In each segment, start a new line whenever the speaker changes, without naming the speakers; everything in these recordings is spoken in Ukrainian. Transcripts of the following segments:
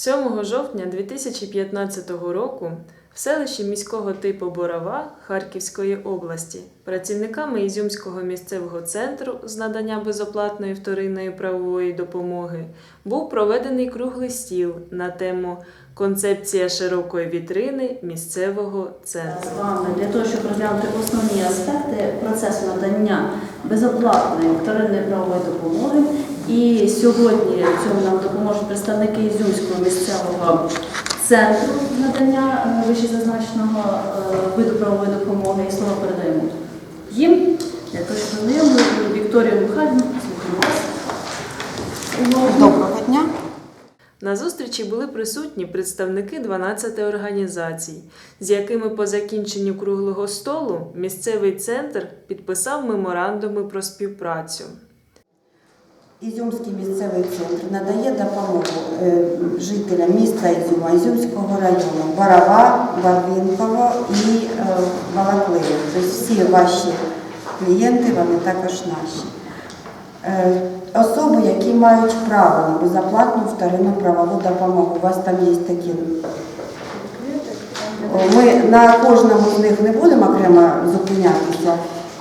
7 жовтня 2015 року в селищі міського типу Борова Харківської області працівниками Ізюмського місцевого центру з надання безоплатної вторинної правової допомоги був проведений круглий стіл на тему Концепція широкої вітрини місцевого центру.
з вами для того, щоб розглянути основні аспекти процесу надання безоплатної вторинної правової допомоги. І сьогодні цьому нам допоможуть представники Ізюмського місцевого центру надання е, вищезазначеного е, виду правової допомоги. І слово передаємо їм для того, щоб вони Вікторія Михайлівна, слухаю вас.
Доброго дня.
На зустрічі були присутні представники 12 організацій, з якими по закінченню круглого столу місцевий центр підписав меморандуми про співпрацю.
Ізюмський місцевий центр надає допомогу е, жителям міста Ізюма, Ізюмського району, Барава, Барвінково і е, Балаклеї. Тобто всі ваші клієнти, вони також наші. Е, Особи, які мають право на безоплатну вторинну правову допомогу. У вас там є такі. Ми на кожному з них не будемо окремо зупинятися.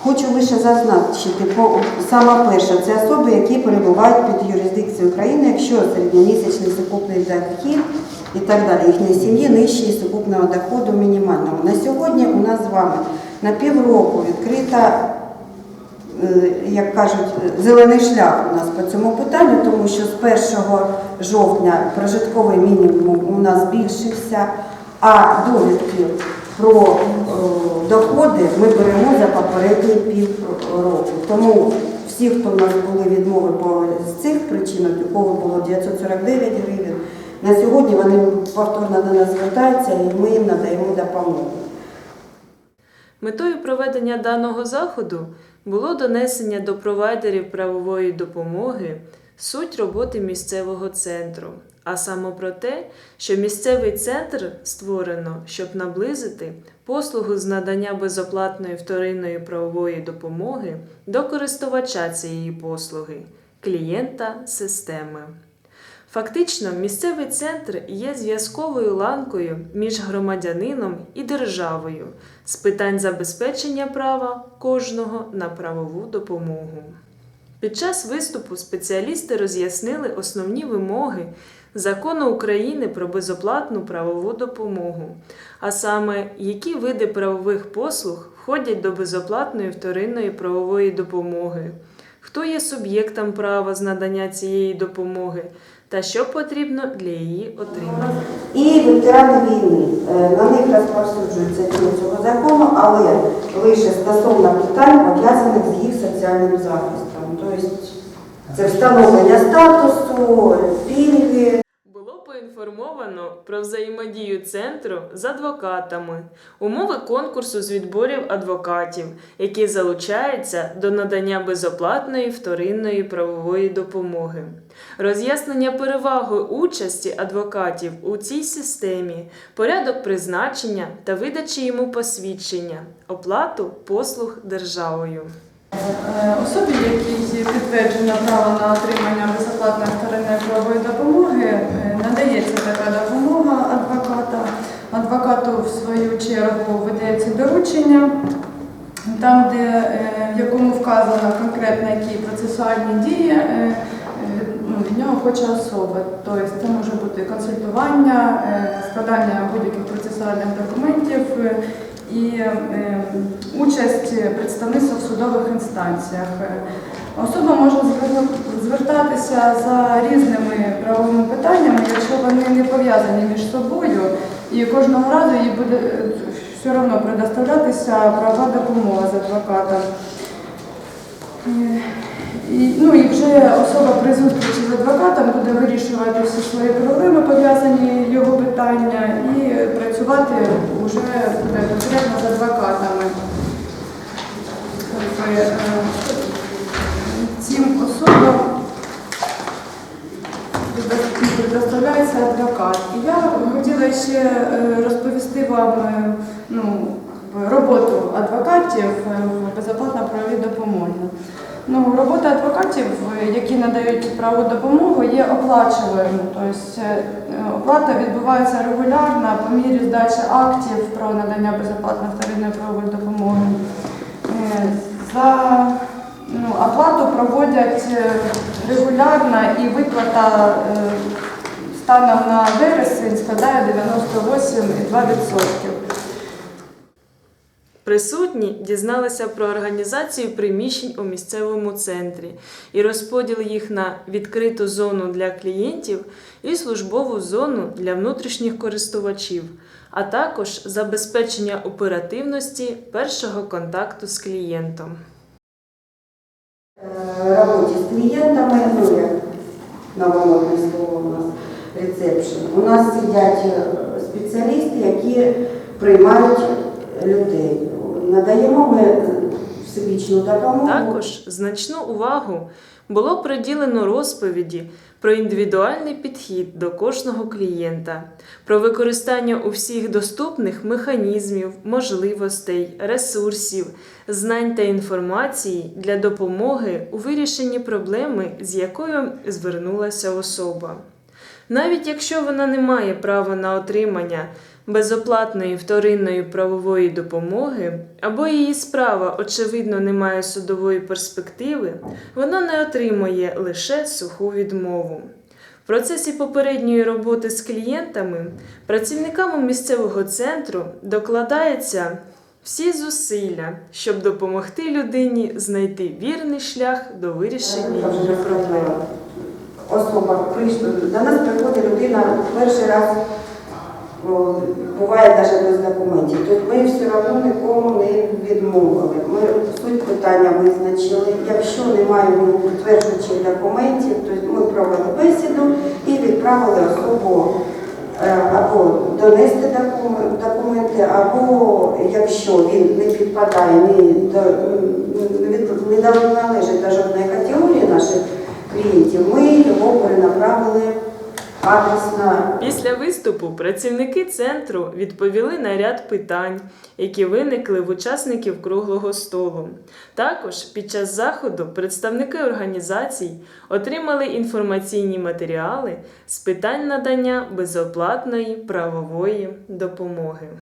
Хочу лише зазначити, по, саме перше, це особи, які перебувають під юрисдикцією України, якщо середньомісячний сукупний дохід і так далі, їхньої сім'ї нижчий сукупного доходу мінімального. На сьогодні у нас з вами на півроку відкрита, е, як кажуть, зелений шлях у нас по цьому питанню, тому що з 1 жовтня прожитковий мінімум у нас збільшився, а довідки про е, доходи ми беремо за попередні півроку. Тому всі, хто в нас були відмови по цих причин, у кого було 949 гривень, на сьогодні вони повторно до нас звертаються і ми їм надаємо допомогу.
Метою проведення даного заходу було донесення до провайдерів правової допомоги суть роботи місцевого центру, а саме про те, що місцевий центр створено, щоб наблизити послугу з надання безоплатної вторинної правової допомоги до користувача цієї послуги, клієнта системи. Фактично, місцевий центр є зв'язковою ланкою між громадянином і державою з питань забезпечення права кожного на правову допомогу. Під час виступу спеціалісти роз'яснили основні вимоги Закону України про безоплатну правову допомогу, а саме, які види правових послуг входять до безоплатної вторинної правової допомоги, хто є суб'єктом права з надання цієї допомоги та що потрібно для її отримання.
І ветерани війни. Е, На них розповсюджується дія цього закону, але лише стосовно питань, пов'язаних з їх соціальним захистом. Тобто це встановлення статусу, пільги.
Було поінформовано про взаємодію центру з адвокатами, умови конкурсу з відборів адвокатів, які залучаються до надання безоплатної вторинної правової допомоги, роз'яснення переваги участі адвокатів у цій системі, порядок призначення та видачі йому посвідчення, оплату послуг державою.
Е, Особі, якій підтверджено право на отримання безоплатної вторинної правової допомоги, е, надається така допомога адвоката. Адвокату, в свою чергу, видається доручення, там, де, е, в якому вказано конкретно, які процесуальні дії ну, від нього хоче особа. Тобто це може бути консультування, складання будь-яких процесуальних документів. І е, участь представництва в судових інстанціях. Е, Особа може звертатися за різними правовими питаннями, якщо вони не пов'язані між собою, і кожного разу їй буде е, все одно предоставлятися правова допомога з адвокатом. Е, І, ну і вже особа при зустрічі з адвокатом буде вирішувати всі свої проблеми, пов'язані його питання, і працювати вже конкретно з адвокатами. Тобто, е, Цим особам предоставляється адвокат. І я хотіла ще е, розповісти вам е, ну, роботу адвокатів в безоплатно правовій допомозі. Ну, робота адвокатів, які надають правову допомогу, є оплачуваною. Тобто е, оплата відбувається регулярно по мірі здачі актів про надання безоплатної вторинної правової допомоги. Е, За ну, оплату проводять е, регулярно і виплата станом на вересень складає 98,2%.
Присутні дізналися про організацію приміщень у місцевому центрі і розподіл їх на відкриту зону для клієнтів і службову зону для внутрішніх користувачів, а також забезпечення оперативності першого контакту з клієнтом.
Е, роботі з клієнтами, ну як новомодне слово у нас рецепшн. У нас сидять е, спеціалісти, які приймають людей. Надаємо ми всебічну допомогу.
Також значну увагу було приділено розповіді про індивідуальний підхід до кожного клієнта, про використання у всіх доступних механізмів, можливостей, ресурсів, знань та інформації для допомоги у вирішенні проблеми, з якою звернулася особа. Навіть якщо вона не має права на отримання безоплатної вторинної правової допомоги, або її справа, очевидно, не має судової перспективи, вона не отримує лише суху відмову. В процесі попередньої роботи з клієнтами працівниками місцевого центру докладається всі зусилля, щоб допомогти людині знайти вірний шлях до вирішення її проблем.
розповіла. Особа прийшла, до нас приходить людина перший раз, буває навіть без документів. Тобто ми все одно нікому не відмовили. Ми суть питання визначили. Якщо немає підтверджуючих документів, то ми провели бесіду і відправили особу е, або донести документи, або якщо він не підпадає не належить до жодної категорії наших клієнтів, ми його перенаправили адресно
Після виступу працівники центру відповіли на ряд питань, які виникли в учасників круглого столу. Також під час заходу представники організацій отримали інформаційні матеріали з питань надання безоплатної правової допомоги.